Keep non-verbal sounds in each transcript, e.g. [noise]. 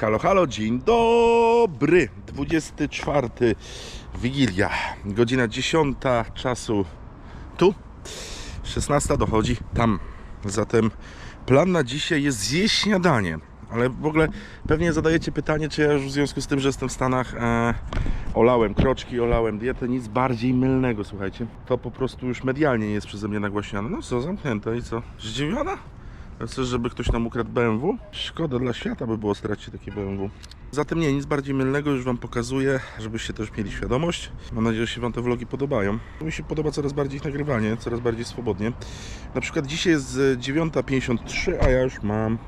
Halo, halo, dzień dobry. 24 Wigilia, godzina 10 czasu tu, 16 dochodzi tam. Zatem plan na dzisiaj jest zjeść śniadanie. Ale w ogóle pewnie zadajecie pytanie, czy ja już w związku z tym, że jestem w Stanach, e, olałem kroczki, olałem dietę, nic bardziej mylnego, słuchajcie. To po prostu już medialnie nie jest przeze mnie nagłaśniane. No co, zamknięte i co? Zdziwiona? Chcesz, żeby ktoś nam ukradł BMW? Szkoda dla świata by było stracić takie BMW. Zatem nie, nic bardziej mylnego już Wam pokazuję, żebyście też mieli świadomość. Mam nadzieję, że się Wam te vlogi podobają. Mi się podoba coraz bardziej ich nagrywanie, coraz bardziej swobodnie. Na przykład dzisiaj jest e, 9.53, a ja już mam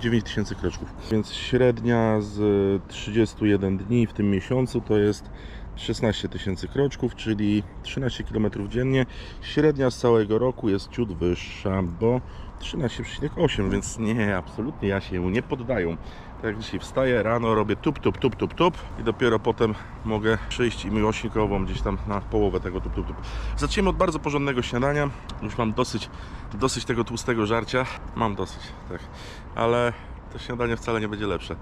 9000 kroczków. Więc średnia z 31 dni w tym miesiącu to jest 16 tysięcy kroczków, czyli 13 km dziennie. Średnia z całego roku jest ciut wyższa, bo 13,8, więc nie, absolutnie ja się nie poddają. Tak jak dzisiaj wstaję rano, robię tup, tup, tup, tup, tup i dopiero potem mogę przyjść i miłośnikową gdzieś tam na połowę tego tup, tup, tup. Zaczniemy od bardzo porządnego śniadania. Już mam dosyć, dosyć tego tłustego żarcia. Mam dosyć, tak. Ale to śniadanie wcale nie będzie lepsze.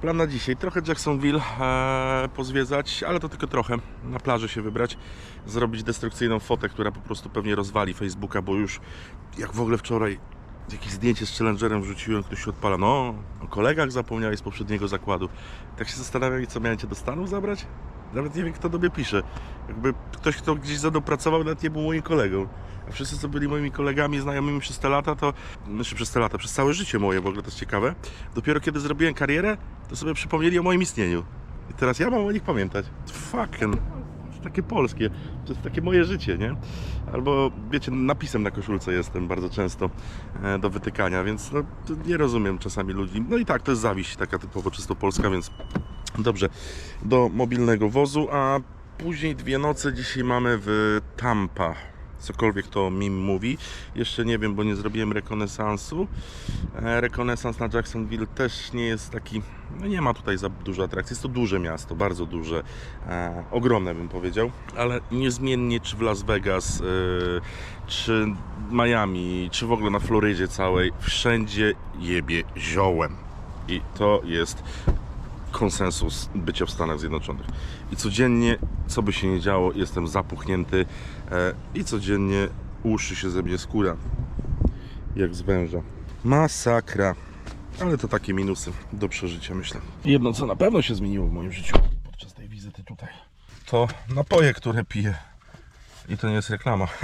Plan na dzisiaj, trochę Jacksonville e, pozwiedzać, ale to tylko trochę. Na plaży się wybrać, zrobić destrukcyjną fotę, która po prostu pewnie rozwali Facebooka, bo już jak w ogóle wczoraj jakieś zdjęcie z Challengerem wrzuciłem, ktoś się odpala, no o kolegach zapomniałeś z poprzedniego zakładu. Tak się zastanawiam, co miałem Cię do Stanów zabrać? Nawet nie wiem, kto do mnie pisze. Jakby ktoś, kto gdzieś mną pracował, nawet nie był moim kolegą. Wszyscy, co byli moimi kolegami, znajomymi przez te lata, to... Znaczy przez te lata, przez całe życie moje, w ogóle to jest ciekawe. Dopiero kiedy zrobiłem karierę, to sobie przypomnieli o moim istnieniu. I teraz ja mam o nich pamiętać. Fucking... To jest takie polskie. To jest takie moje życie, nie? Albo, wiecie, napisem na koszulce jestem bardzo często e, do wytykania, więc no, nie rozumiem czasami ludzi. No i tak, to jest zawiść taka typowo czysto polska, więc dobrze. Do mobilnego wozu, a później dwie noce dzisiaj mamy w Tampa. Cokolwiek to mim mówi. Jeszcze nie wiem, bo nie zrobiłem rekonesansu. E, Rekonesans na Jacksonville też nie jest taki. No nie ma tutaj za dużo atrakcji. Jest to duże miasto, bardzo duże. E, ogromne bym powiedział. Ale niezmiennie, czy w Las Vegas, e, czy Miami, czy w ogóle na Florydzie całej, wszędzie jebie ziołem. I to jest konsensus bycia w Stanach Zjednoczonych. I codziennie, co by się nie działo, jestem zapuchnięty e, i codziennie łuszczy się ze mnie skóra, jak z węża. Masakra. Ale to takie minusy do przeżycia, myślę. Jedno, co na pewno się zmieniło w moim życiu podczas tej wizyty tutaj, to napoje, które piję. I to nie jest reklama. [laughs]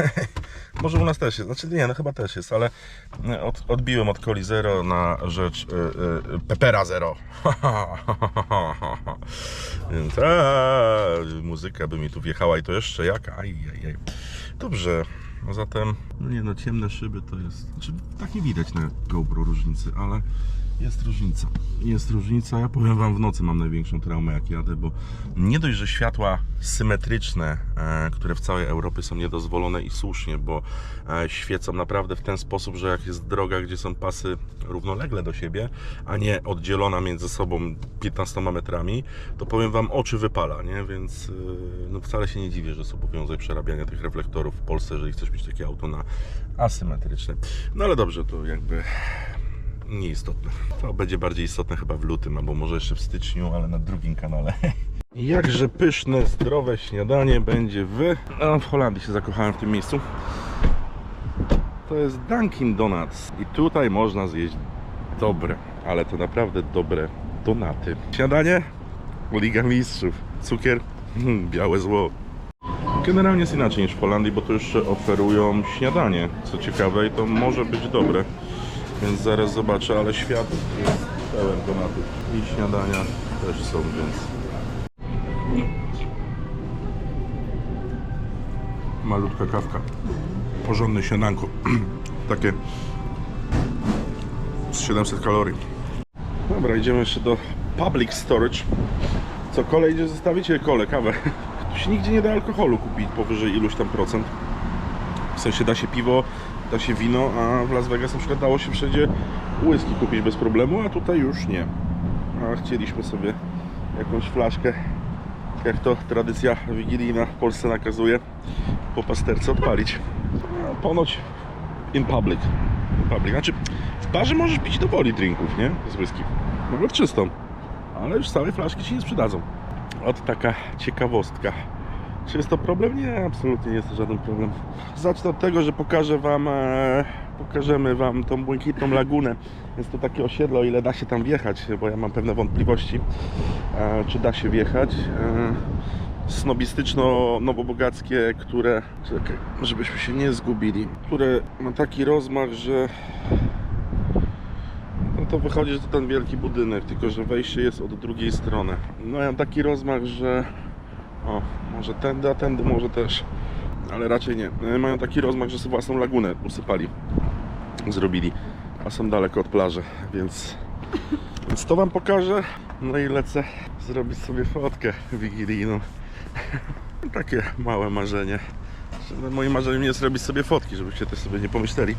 Może u nas też jest, znaczy nie, no chyba też jest, ale e, od, odbiłem od Coli Zero na rzecz y, y, Pepera Zero. [laughs] Więc a, muzyka by mi tu wjechała i to jeszcze jaka. Aj, aj. Dobrze, no zatem, no nie no, ciemne szyby to jest, znaczy tak nie widać na GoPro różnicy, ale jest różnica. Jest różnica. Ja powiem Wam, w nocy mam największą traumę, jak jadę, bo nie dość, że światła symetryczne, e, które w całej Europie są niedozwolone i słusznie, bo e, świecą naprawdę w ten sposób, że jak jest droga, gdzie są pasy równolegle do siebie, a nie oddzielona między sobą 15 metrami, to powiem Wam, oczy wypala, nie? Więc e, no wcale się nie dziwię, że są obowiązek przerabiania tych reflektorów w Polsce, jeżeli chcesz mieć takie auto na asymetryczne. No ale dobrze, to jakby nieistotne. To będzie bardziej istotne chyba w lutym, albo może jeszcze w styczniu, ale na drugim kanale. [laughs] Jakże pyszne, zdrowe śniadanie będzie w... A, w Holandii się zakochałem w tym miejscu. To jest Dunkin Donuts i tutaj można zjeść dobre, ale to naprawdę dobre donaty. Śniadanie? Liga Mistrzów. Cukier? Hmm, Białe zło. Generalnie jest inaczej niż w Holandii, bo tu jeszcze oferują śniadanie. Co ciekawe, i to może być dobre. Więc zaraz zobaczę, ale świat jest pełen donatów. I śniadania też są, więc... Malutka kawka. Porządne śniadanko. [clears throat] Takie z 700 kalorii. Dobra, idziemy jeszcze do Public Storage. Co, kole idzie zostawić? Kole, kawę. [laughs] Tu się nigdzie nie da alkoholu kupić powyżej iluś tam procent. W sensie da się piwo, da się wino, a w Las Vegas na przykład dało się wszędzie whisky kupić bez problemu, a tutaj już nie. A chcieliśmy sobie jakąś flaszkę, jak to tradycja wigilijna w Polsce nakazuje, po pasterce odpalić. Ponoć in public. In public. Znaczy, w barze możesz pić do woli drinków, nie? Z whisky. Nawet czystą. Ale już całej flaszki ci nie sprzedadzą. Ot taka ciekawostka. Czy jest to problem? Nie, absolutnie nie jest to żaden problem. Zacznę od tego, że pokażę Wam, e, pokażemy Wam tą błękitną lagunę. Jest to takie osiedle, o ile da się tam wjechać, bo ja mam pewne wątpliwości, e, czy da się wjechać. E, snobistyczno-nowobogackie, które, czekaj, żebyśmy się nie zgubili, które ma taki rozmach, że no to wychodzi, że to ten wielki budynek, tylko że wejście jest od drugiej strony. No ja mam taki rozmach, że o, może tędy, a tędy może też, ale raczej nie. E, Mają taki rozmach, że sobie własną lagunę usypali, zrobili, a są daleko od plaży, więc, więc to Wam pokażę. No i lecę zrobić sobie fotkę wigilijną. [laughs] Takie małe marzenie. Moim marzeniem nie jest robić sobie fotki, żebyście też sobie nie pomyśleli.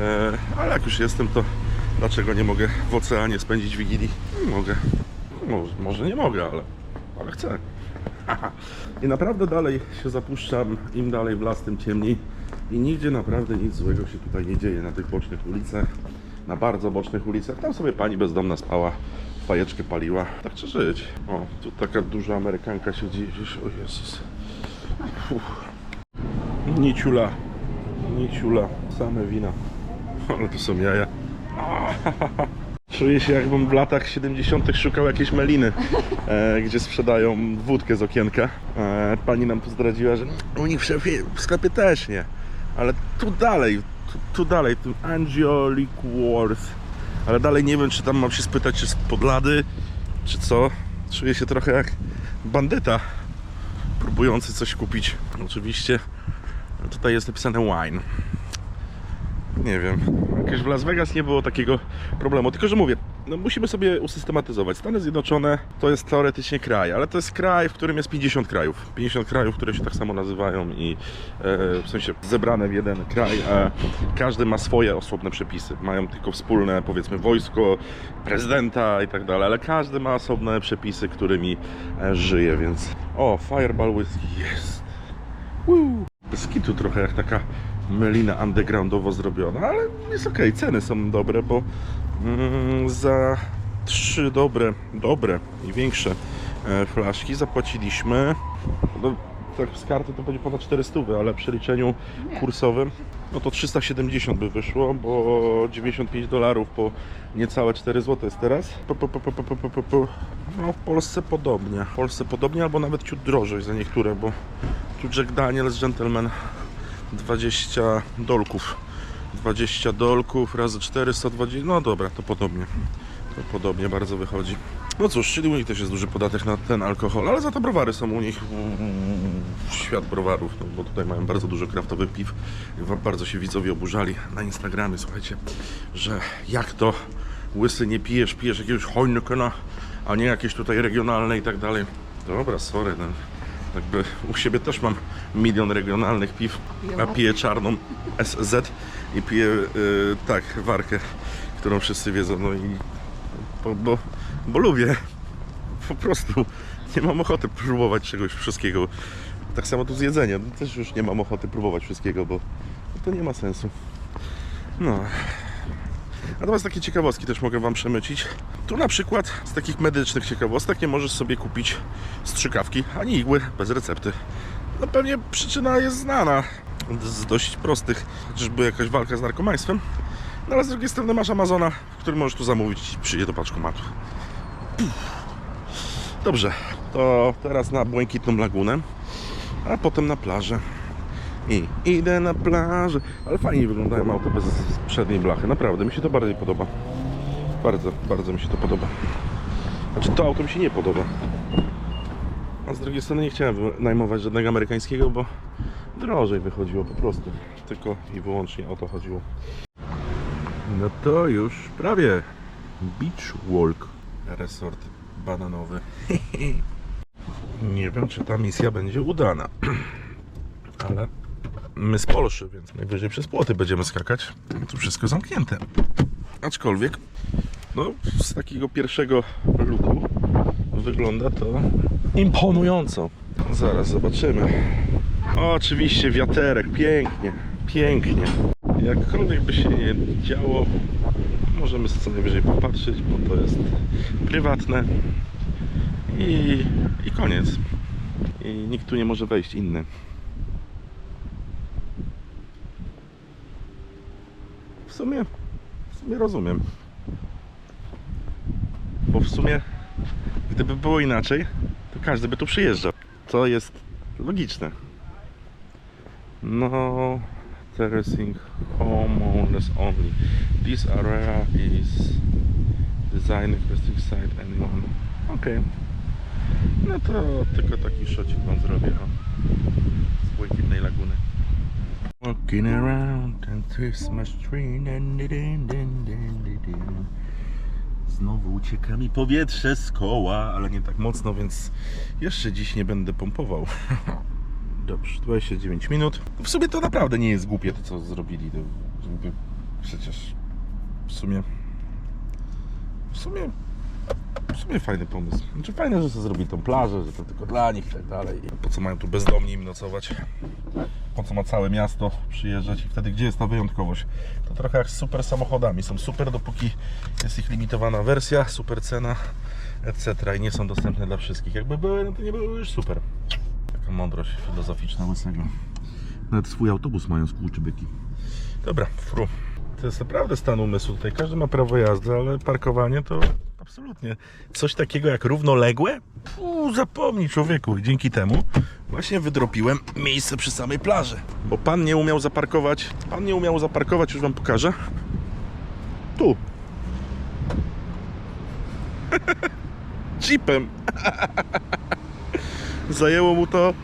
E, ale jak już jestem, to dlaczego nie mogę w oceanie spędzić wigilii? Mogę. Może, może nie mogę, ale, ale chcę. [laughs] I naprawdę dalej się zapuszczam, im dalej w las, tym ciemniej. I nigdzie naprawdę nic złego się tutaj nie dzieje na tych bocznych ulicach. Na bardzo bocznych ulicach. Tam sobie pani bezdomna spała, fajeczkę paliła. Tak trzeba żyć. O, tu taka duża Amerykanka siedzi gdzieś. O Jezus. Uff. Niciula. Niciula. Same wina. [laughs] Ale to są jaja. Czuję się jakbym w latach 70. szukał jakiejś meliny, e, gdzie sprzedają wódkę z okienka. E, pani nam zdradziła, że u nich w, w sklepie też nie. Ale tu dalej, tu, tu dalej, tu Angio Liquors. Ale dalej nie wiem, czy tam mam się spytać, czy z podlady, czy co. Czuję się trochę jak bandyta próbujący coś kupić. Oczywiście tutaj jest napisane wine. Nie wiem. Jakieś w Las Vegas nie było takiego problemu. Tylko, że mówię, no musimy sobie usystematyzować. Stany Zjednoczone to jest teoretycznie kraj, ale to jest kraj, w którym jest 50 krajów. 50 krajów, które się tak samo nazywają i e, w sensie zebrane w jeden kraj, a każdy ma swoje osobne przepisy. Mają tylko wspólne, powiedzmy, wojsko, prezydenta i tak dalej, ale każdy ma osobne przepisy, którymi e, żyje, więc... O, Fireball Whisky jest. Woo! Bez kitu trochę jak taka melina undergroundowo zrobiona, ale jest ok, ceny są dobre, bo mm, za trzy dobre, dobre i większe e, flaszki zapłaciliśmy no, tak z karty to będzie ponad 400, ale przy liczeniu kursowym no to 370 by wyszło, bo 95 dolarów po niecałe 4 zł jest teraz. Po, po, po, po, po, po. No w Polsce podobnie. W Polsce podobnie albo nawet ciut drożej za niektóre, bo tu Jack Daniels Gentleman 20 dolków. 20 dolków razy 420. No dobra, to podobnie. To podobnie bardzo wychodzi. No cóż, czyli u nich też jest duży podatek na ten alkohol, ale za to browary są u nich świat browarów, no, bo tutaj mają bardzo dużo kraftowych piw. Bardzo się widzowie oburzali na Instagramie, słuchajcie, że jak to łysy nie pijesz, pijesz jakiegoś Heinekena, a nie jakieś tutaj regionalne i tak dalej. Dobra, sorry, no. Jakby u siebie też mam milion regionalnych piw, a piję czarną SZ i piję y, tak, warkę, którą wszyscy wiedzą, no i bo, bo, bo lubię. Po prostu nie mam ochoty próbować czegoś wszystkiego. Tak samo tu z jedzeniem. Też już nie mam ochoty próbować wszystkiego, bo to nie ma sensu. No. Natomiast takie ciekawostki też mogę Wam przemycić. Tu na przykład z takich medycznych ciekawostek nie możesz sobie kupić strzykawki ani igły bez recepty. No pewnie przyczyna jest znana z dość prostych, czyżby jakaś walka z narkomaństwem. No ale z drugiej strony masz Amazona, w którym możesz tu zamówić i przyjdzie do paczkomatu. Dobrze, to teraz na Błękitną Lagunę, a potem na plażę. I idę na plażę. Ale fajnie wyglądają auta bez przedniej blachy. Naprawdę, mi się to bardziej podoba. Bardzo, bardzo mi się to podoba. Znaczy to auto mi się nie podoba. A z drugiej strony nie chciałem najmować żadnego amerykańskiego, bo drożej wychodziło po prostu. Tylko i wyłącznie o to chodziło. No to już prawie Beach Walk Resort bananowy. [laughs] Nie wiem, czy ta misja będzie udana. [clears throat] Ale my z Polszy, więc najwyżej przez płoty będziemy skakać. Tu wszystko zamknięte. Aczkolwiek, no, z takiego pierwszego luku wygląda to imponująco. Zaraz zobaczymy. Oczywiście wiaterek, pięknie, pięknie. Jakkolwiek by się nie działo, możemy co najwyżej popatrzeć, bo to jest prywatne i, i koniec. I nikt tu nie może wejść inny. Sumie, w sumie rozumiem. Bo w sumie, gdyby było inaczej, to każdy by tu przyjeżdżał. To jest logiczne. No, terracing homeowners only. This area is designed requesting site anyone. Okej. No to tylko taki szocik wam zrobię o, z błękitnej laguny. Walking around and Christmas tree. Znowu ucieka mi powietrze z koła, ale nie tak mocno, więc jeszcze dziś nie będę pompował. [laughs] Dobrze, 29 minut. W sumie to naprawdę nie jest głupie to, co zrobili. Przecież w sumie w sumie w sumie fajny pomysł. Znaczy fajne, że sobie zrobili tą plażę, że to tylko dla nich i tak dalej. Po co mają tu bezdomni im nocować? Po co ma całe miasto przyjeżdżać i wtedy gdzie jest ta wyjątkowość? To trochę jak z super samochodami. Są super dopóki jest ich limitowana wersja, super cena, etc. i nie są dostępne dla wszystkich. Jakby były, no to nie były już super. Taka mądrość filozoficzna łysego. Nawet swój autobus mają skurczybyki. Dobra, fru. To jest naprawdę stan umysłu. Tutaj każdy ma prawo jazdy, ale parkowanie to absolutnie. Coś takiego jak równoległe? Uuu, zapomnij człowieku. Dzięki temu właśnie wydropiłem miejsce przy samej plaży. Bo pan nie umiał zaparkować. Pan nie umiał zaparkować, już wam pokażę. Tu. [laughs] Jeepem. [laughs] Zajęło mu to.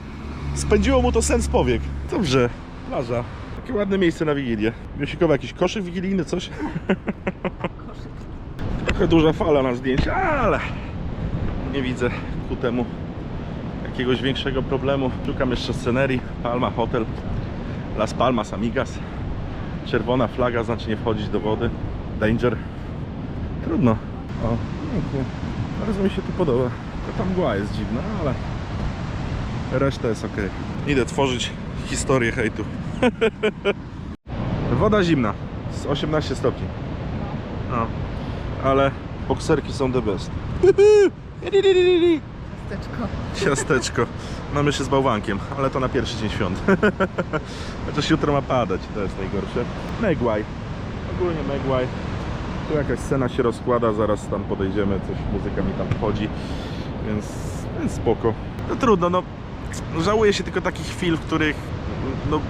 Spędziło mu to sens powiek. Dobrze, plaża. Takie ładne miejsce na Wigilię. Miosikowa jakiś koszyk wigilijny, coś? Trochę duża fala na zdjęcia, ale nie widzę ku temu jakiegoś większego problemu. Szukam jeszcze scenerii. Palma Hotel, Las Palmas Amigas. Czerwona flaga znaczy nie wchodzić do wody. Danger. Trudno. O, pięknie. Bardzo mi się tu podoba. Tam mgła jest dziwna, ale reszta jest ok. Idę tworzyć historię hejtu. [laughs] Woda zimna, z 18 stopni. No, ale bokserki są the best. Ciasteczko. Ciasteczko. Mamy się z bałwankiem, ale to na pierwszy dzień świąt. [laughs] Chociaż jutro ma padać, to jest najgorsze. Megwaj. Ogólnie Megwaj. Tu jakaś scena się rozkłada, zaraz tam podejdziemy, coś muzyka mi tam wchodzi, więc, więc spoko. No trudno, no żałuję się tylko takich chwil, w których no,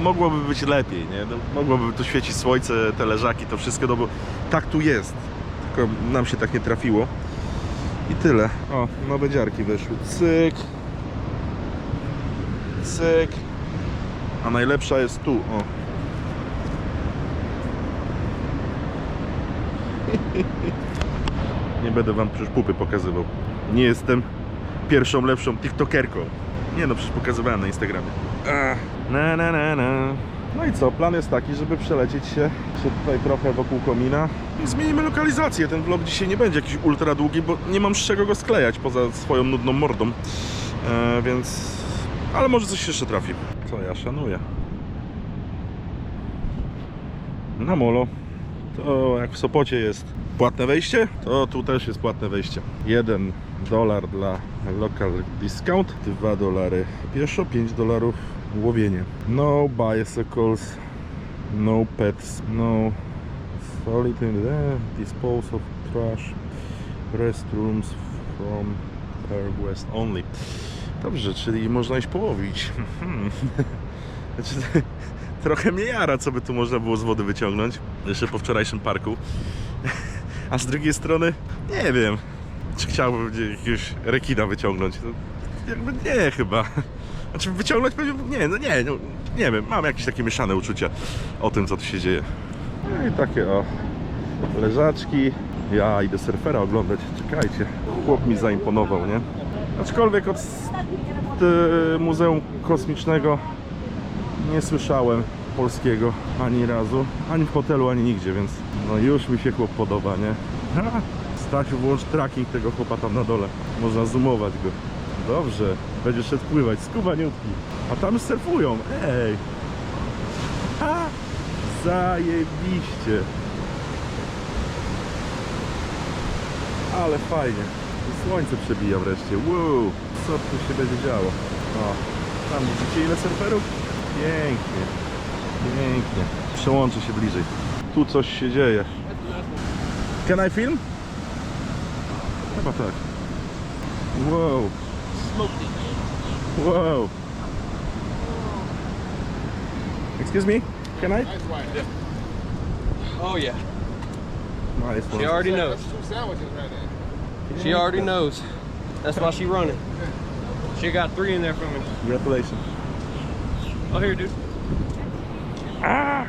mogłoby być lepiej, nie? No, mogłoby tu świecić słońce, te leżaki, to wszystko, no bo tak tu jest. Tylko nam się tak nie trafiło. I tyle. O, nowe dziarki wyszły. Cyk. Cyk. A najlepsza jest tu, o. [laughs] Nie będę wam przecież pupy pokazywał. Nie jestem pierwszą lepszą tiktokerką. Nie no, przecież pokazywałem na Instagramie. Na na na na. No i co, plan jest taki, żeby przelecieć się, się tutaj trochę wokół komina. I zmienimy lokalizację. Ten vlog dzisiaj nie będzie jakiś ultra długi, bo nie mam z czego go sklejać poza swoją nudną mordą. E, więc... Ale może coś jeszcze trafi. Co ja szanuję. Na molo. To jak w Sopocie jest płatne wejście, to tu też jest płatne wejście. 1 dolar dla local discount, 2 dolary pieszo, 5 dolarów łowienie. No bicycles, no pets, no solid in the dispose of trash, restrooms from per west only. Dobrze, czyli można iść połowić. Mhm. [laughs] Znaczy, [laughs] trochę mnie jara, co by tu można było z wody wyciągnąć. Jeszcze po wczorajszym parku. [laughs] A z drugiej strony, nie wiem, czy chciałbym jakiegoś rekina wyciągnąć. No, jakby nie chyba. Znaczy wyciągnąć pewnie, nie, no nie, no, nie wiem, mam jakieś takie mieszane uczucia o tym, co tu się dzieje. No i takie o, leżaczki. Ja idę surfera oglądać, czekajcie. Chłop mi zaimponował, nie? Aczkolwiek od t- Muzeum Kosmicznego nie słyszałem polskiego ani razu, ani w hotelu, ani nigdzie, więc no już mi się chłop podoba, nie? Stasiu, włącz tracking tego chłopa tam na dole. Można zoomować go. Dobrze, będziesz szedł pływać, skubaniutki. A tam surfują, ej! Ha! Zajebiście. Ale fajnie. Słońce przebija wreszcie. Wow, co tu się będzie działo? O, tam widzicie ile surferów? Pięknie. Pięknie. Przełączę się bliżej. Tu coś się dzieje. Can I film? Chyba tak. Wow. Wow. Excuse me? Can I? Oh yeah, Nice she already knows. Two sandwiches right there. She already knows. That's why she running. She got three in there for me. Congratulations. Oh here, dude. Ah!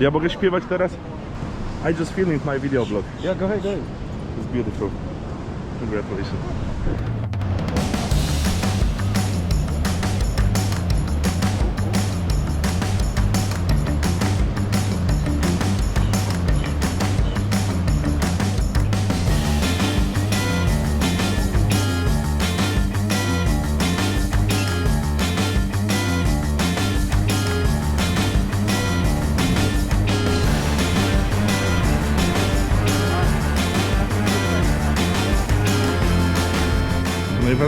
Ja mogę śpiewać teraz? I just filming my video blog. Yeah, go ahead, go ahead. It's beautiful. Congratulations.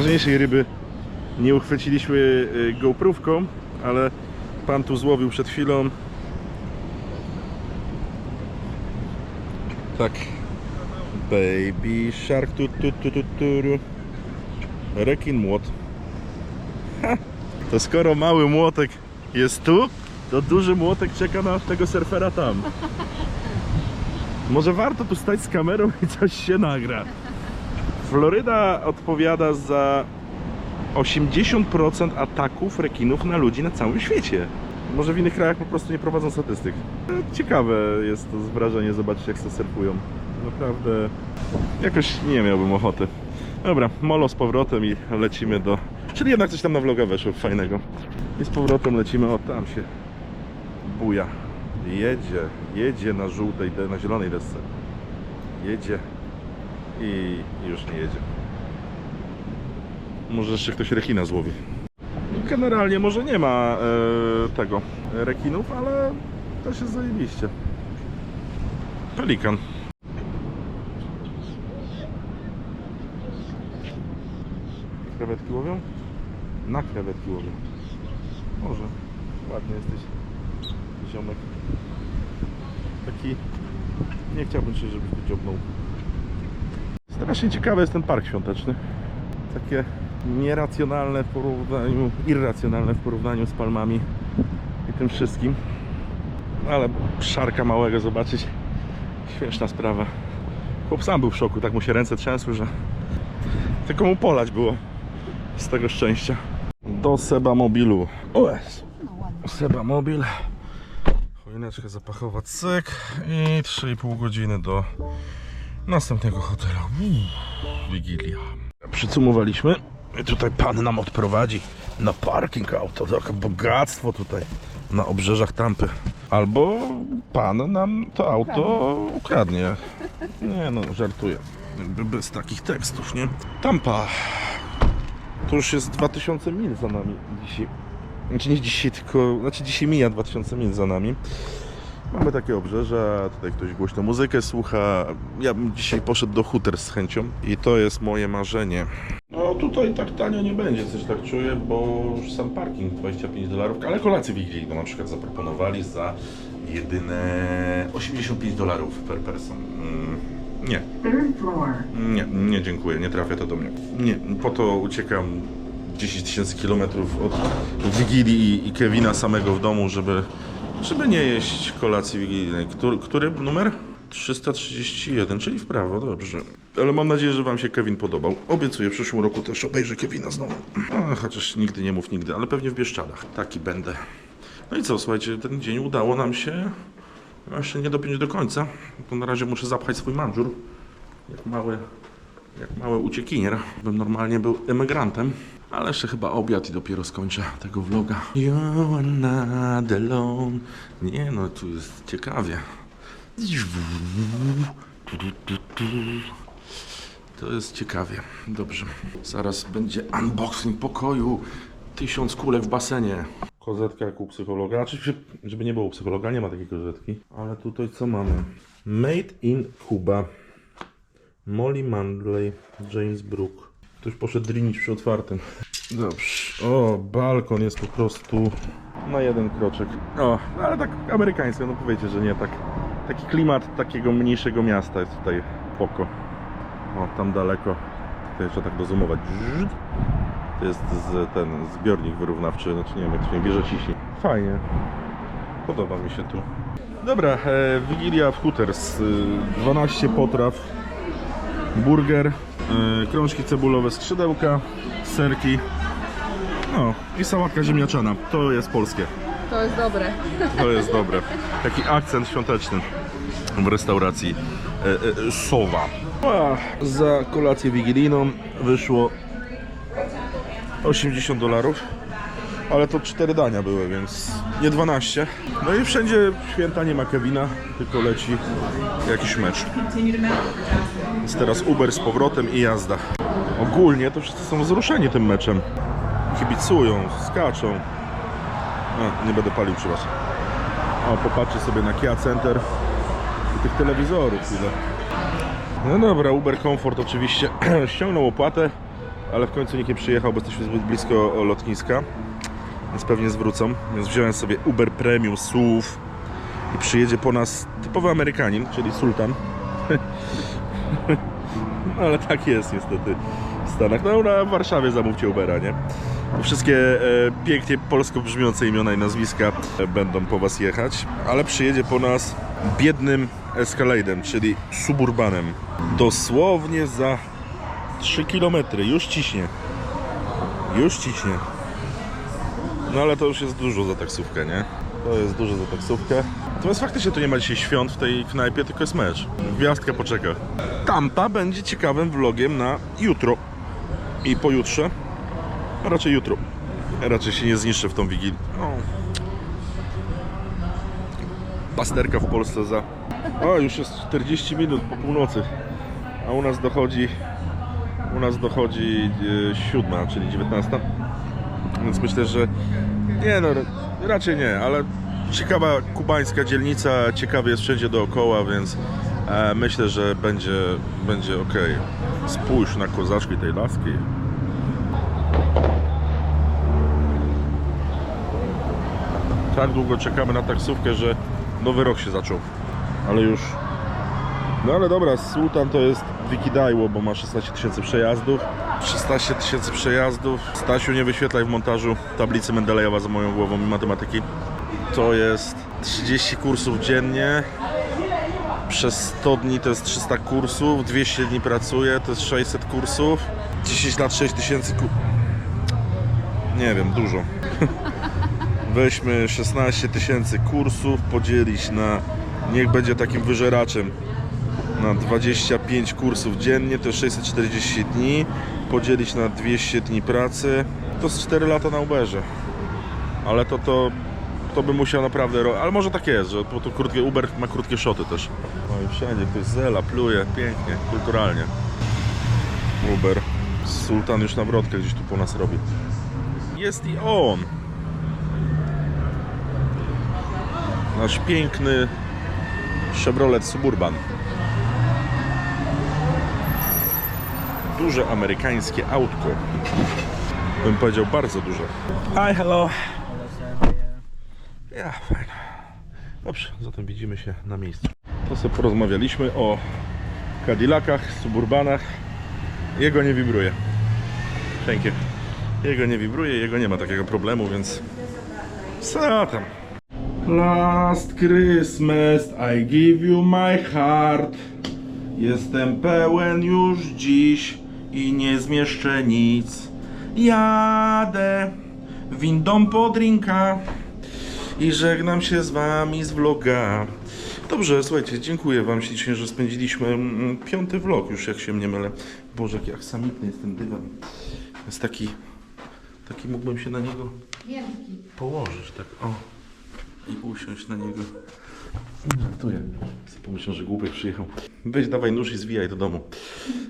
Najważniejszej ryby nie uchwyciliśmy y, GoPrówką, ale pan tu złowił przed chwilą. Tak. Baby shark tu tu tu tu tu. Rekin młot. Ha! To skoro mały młotek jest tu, to duży młotek czeka na tego surfera tam. [laughs] Może warto tu stać z kamerą i coś się nagra. Floryda odpowiada za 80% ataków rekinów na ludzi na całym świecie. Może w innych krajach po prostu nie prowadzą statystyk. Ciekawe jest to wrażenie zobaczyć jak to surfują. Naprawdę jakoś nie miałbym ochoty. Dobra, molo z powrotem i lecimy do... Czyli jednak coś tam na vloga weszło fajnego. I z powrotem lecimy, o tam się buja. Jedzie, jedzie na żółtej, na zielonej desce. Jedzie i już nie jedzie. Może jeszcze ktoś rekina złowi. Generalnie może nie ma e, tego rekinów, ale też jest zajebiście. Pelikan. Krewetki łowią? Na krewetki łowią. Może. Ładny jesteś. Ziomek. Taki... Nie chciałbym się, żebyś dziobnął. Strasznie ciekawy jest ten park świąteczny. Takie nieracjonalne w porównaniu, irracjonalne w porównaniu z palmami i tym wszystkim. Ale szarka małego zobaczyć, śmieszna sprawa. Chłop sam był w szoku, tak mu się ręce trzęsły, że tylko mu polać było z tego szczęścia. Do Seba Mobilu. OS. Seba Mobil. Choineczka zapachowa, cyk i 3,5 godziny do następnego hotelu. Uff, Wigilia. Przycumowaliśmy. Tutaj pan nam odprowadzi na parking auto. Takie bogactwo tutaj na obrzeżach Tampy. Albo pan nam to auto ukradnie. Nie no, żartuję. Bez takich tekstów, nie? Tampa. To już jest 2000 mil za nami dzisiaj. Znaczy nie dzisiaj, tylko... Znaczy dzisiaj mija 2000 mil za nami. Mamy takie obrzeża, tutaj ktoś głośno muzykę słucha. Ja bym dzisiaj poszedł do Hooters z chęcią i to jest moje marzenie. No tutaj tak tanio nie będzie, coś tak czuję, bo już sam parking 25 dolarów, ale kolację wigilijną na przykład zaproponowali za jedyne 85 dolarów per person. Mm, Nie, Third floor. nie, nie dziękuję, nie trafia to do mnie. Nie, po to uciekam 10 tysięcy kilometrów od Wigilii i Kevina samego w domu, żeby, żeby nie jeść kolacji wigilijnej. Który, który numer? 331, czyli w prawo, dobrze. Ale mam nadzieję, że Wam się Kevin podobał. Obiecuję, w przyszłym roku też obejrzę Kevina znowu. A, chociaż nigdy nie mów nigdy, ale pewnie w Bieszczadach. Taki będę. No i co, słuchajcie, ten dzień udało nam się jeszcze nie dopiąć do końca. To na razie muszę zapchać swój manżur jak mały, jak mały uciekinier. Bym normalnie był emigrantem, ale jeszcze chyba obiad i dopiero skończę tego vloga. You are not alone. Nie no, tu jest ciekawie. To jest ciekawie. Dobrze. Zaraz będzie unboxing pokoju. Tysiąc kulek w basenie. Kozetka jak u psychologa. Oczywiście, żeby nie było u psychologa, nie ma takiej kozetki. Ale tutaj co mamy? Made in Cuba. Molly Mandley, James Brook. Ktoś poszedł drinić przy otwartym. Dobrze. O, balkon jest po prostu na jeden kroczek. O, no ale tak amerykańsko, no powiecie, że nie, tak. Taki klimat takiego mniejszego miasta jest tutaj poko. O, tam daleko. Tutaj trzeba tak dozumować. To jest z, ten zbiornik wyrównawczy, znaczy nie wiem jak to się bierze ciśni. Fajnie. Podoba mi się tu. Dobra, e, Wigilia w Hooters. E, 12 potraw. Burger, e, krążki cebulowe, skrzydełka, serki. No i sałatka ziemniaczana. To jest polskie. To jest dobre. To jest dobre. Taki akcent świąteczny w restauracji e, e, Sowa. A, za kolację wigilijną wyszło 80 dolarów. Ale to cztery dania były, więc nie 12. No i wszędzie święta nie ma Kevina, tylko leci jakiś mecz. Jest teraz Uber z powrotem i jazda. Ogólnie to wszyscy są wzruszeni tym meczem. Kibicują, skaczą. A, nie będę palił was. O, popatrzcie sobie na Kia Center i tych telewizorów ile. No dobra, Uber Comfort oczywiście [clears throat] ściągnął opłatę, ale w końcu nikt nie przyjechał, bo jesteśmy zbyt blisko lotniska, więc pewnie zwrócą. Więc wziąłem sobie Uber Premium SUV i przyjedzie po nas typowy Amerykanin, czyli Sultan. [laughs] [laughs] Ale tak jest niestety w Stanach. No na Warszawie zamówcie Ubera, nie? Wszystkie e, pięknie polsko brzmiące imiona i nazwiska będą po was jechać, ale przyjedzie po nas biednym Escalade'em, czyli suburbanem. Dosłownie za 3 km. Już ciśnie. Już ciśnie. No ale to już jest dużo za taksówkę, nie? To jest dużo za taksówkę. Natomiast faktycznie tu nie ma dzisiaj świąt w tej knajpie, tylko jest mecz. Gwiazdka poczeka. Tampa będzie ciekawym vlogiem na jutro i pojutrze. A raczej jutro. Raczej się nie zniszczę w tą wigilię. O. Pasterka w Polsce za... O, już jest 40 minut po północy. A u nas dochodzi... U nas dochodzi e, siódma, czyli 19. Więc myślę, że... Nie no, raczej nie, ale ciekawa kubańska dzielnica, ciekawie jest wszędzie dookoła, więc e, myślę, że będzie, będzie ok. Spójrz na kozaczki tej laski. tak długo czekamy na taksówkę, że nowy rok się zaczął. Ale już. No ale dobra, Sultan to jest wikidajło, bo ma 16 tysięcy przejazdów. 16 tysięcy przejazdów. Stasiu, nie wyświetlaj w montażu tablicy Mendelejewa za moją głową i matematyki. To jest 30 kursów dziennie. Przez 100 dni to jest 300 kursów, 200 dni pracuję, to jest 600 kursów. 10 lat 6 tysięcy ku... Nie wiem, dużo. [laughs] Weźmy 16 tysięcy kursów, podzielić na, niech będzie takim wyżeraczem, na 25 kursów dziennie, to jest 640 dni, podzielić na 200 dni pracy, to jest 4 lata na Uberze. Ale to, to, to by musiał naprawdę, ro- ale może tak jest, że po to krótkie Uber ma krótkie szoty też. No i wszędzie ktoś zela, pluje, pięknie, kulturalnie. Uber. Sultan już nawrotkę gdzieś tu po nas robi. Jest i on. Nasz piękny Chevrolet Suburban. Duże amerykańskie autko. Bym powiedział bardzo duże. Hi, hello. Ja, fajnie. Dobrze, zatem widzimy się na miejscu. To sobie porozmawialiśmy o Cadillacach, Suburbanach. Jego nie wibruje. You. Jego nie wibruje, jego nie ma takiego problemu, więc co tam? Last Christmas I give you my heart. Jestem pełen już dziś i nie zmieszczę nic. Jadę windą po drinka i żegnam się z wami z vloga. Dobrze, słuchajcie, dziękuję wam ślicznie, że spędziliśmy mm, piąty vlog już, jak się nie mylę. Boże, jaki aksamitny jest ten dywan. Jest taki, taki mógłbym się na niego położyć, tak o i usiąść na niego. Żartuję. Pomyślą, że głupek przyjechał. Weź, dawaj nóż i zwijaj do domu.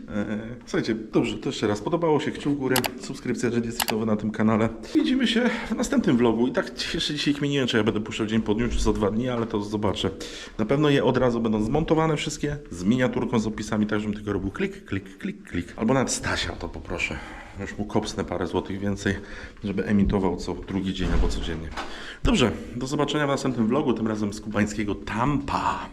Eee, słuchajcie, dobrze, to jeszcze raz. Podobało się, kciuk w górę, subskrypcja, jeżeli jesteś nowy na tym kanale. Widzimy się w następnym vlogu. I tak jeszcze dzisiaj kminiłem, czy ja będę puszczał dzień po dniu, czy za dwa dni, ale to zobaczę. Na pewno je od razu będą zmontowane wszystkie, z miniaturką, z opisami, tak żebym tylko robił klik, klik, klik, klik. Albo nawet Stasia to poproszę. Już mu kopsnę parę złotych więcej, żeby emitował co drugi dzień albo codziennie. Dobrze, do zobaczenia w następnym vlogu, tym razem z kubańskiego Tampa.